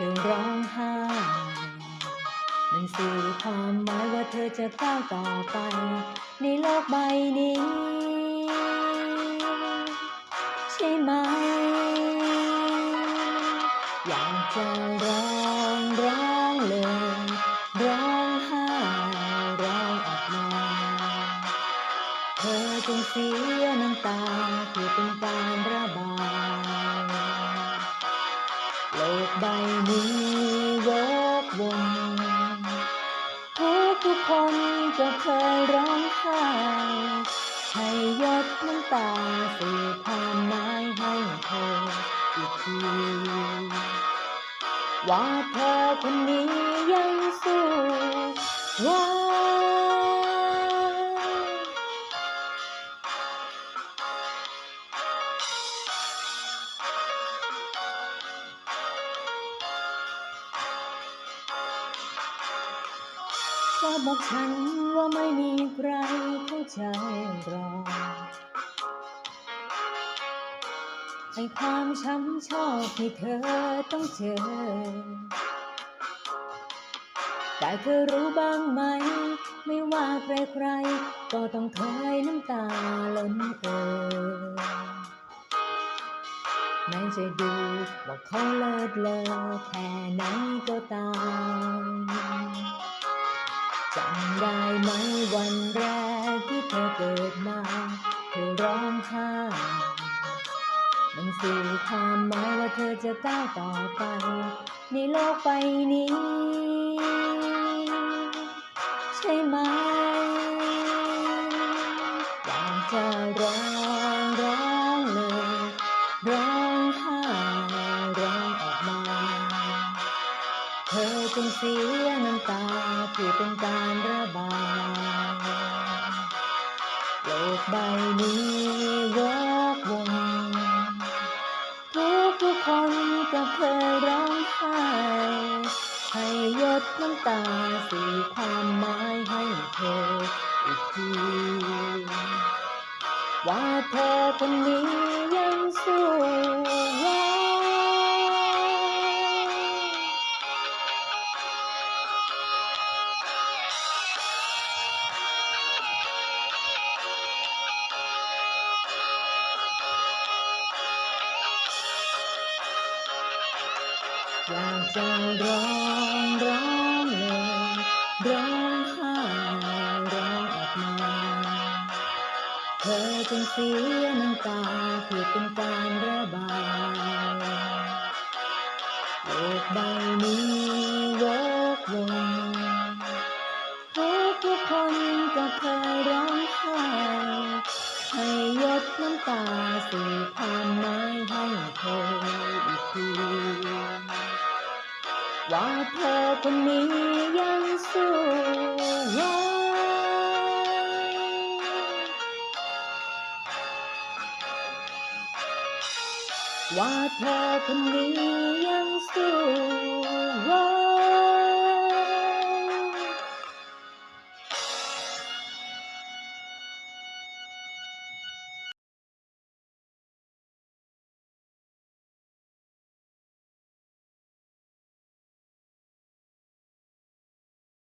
ธอร้องไห้มันสื่อความหมายว่าเธอจะก้าวต่อไป ในโลกใบนี้ ใช่ไหม อยากจะร้องร้องเลย ใบนี้วกวนทุกทุกคนก็เคยร้องไห้ให้ยดน้ำตาสื่อความหมายให้เธออีกทีว่าเธอคนนี้ยังสู้ไห วเธอบอกฉันว่าไม่มีใครเข้าใจหรอกไอความช้ำชอกที่เธอต้องเจอ แต่เธอรู้บ้างไหม ไม่ว่าใครใครๆ ก็ต้องเคยน้ำตาล้นเอ่อแม้จะดูว่าเขาเลิศเลอแค่ไหนก็ตาม จำได้ไหมวันแรกที่เธอเกิดมา เธอร้องไห้มันสื่อความหมายว่าเธอจะก้าวต่อไป ในโลกใบนี้ ใช่ไหมอยากจะร้องร้องเลยร้องไห้ร้องออกมา เธอจงเสียน้ำตาเพื่เป็นการ กใบนี้วกวนทุกทุกๆคนก็เคยร้องไห้ให้ยดน้ำตาสื่อความหมายให้เธออีกทีว่าเธอคนนี้ยังสู้ อยากจะร้องร้องเลยร้องไห้ร้องออกมา เธอจงเสียน้ำตาเพื่อเป็นการระบายโลกใบนี้วกวนทุกทุกคนก็เคยร้องไห้ให้ยดน้ำตาสื่อความหมายให้เธออี ว่าเธอคนนี้ยังสู้ไหวว่าเธอคนนี้ยังสู้ไหว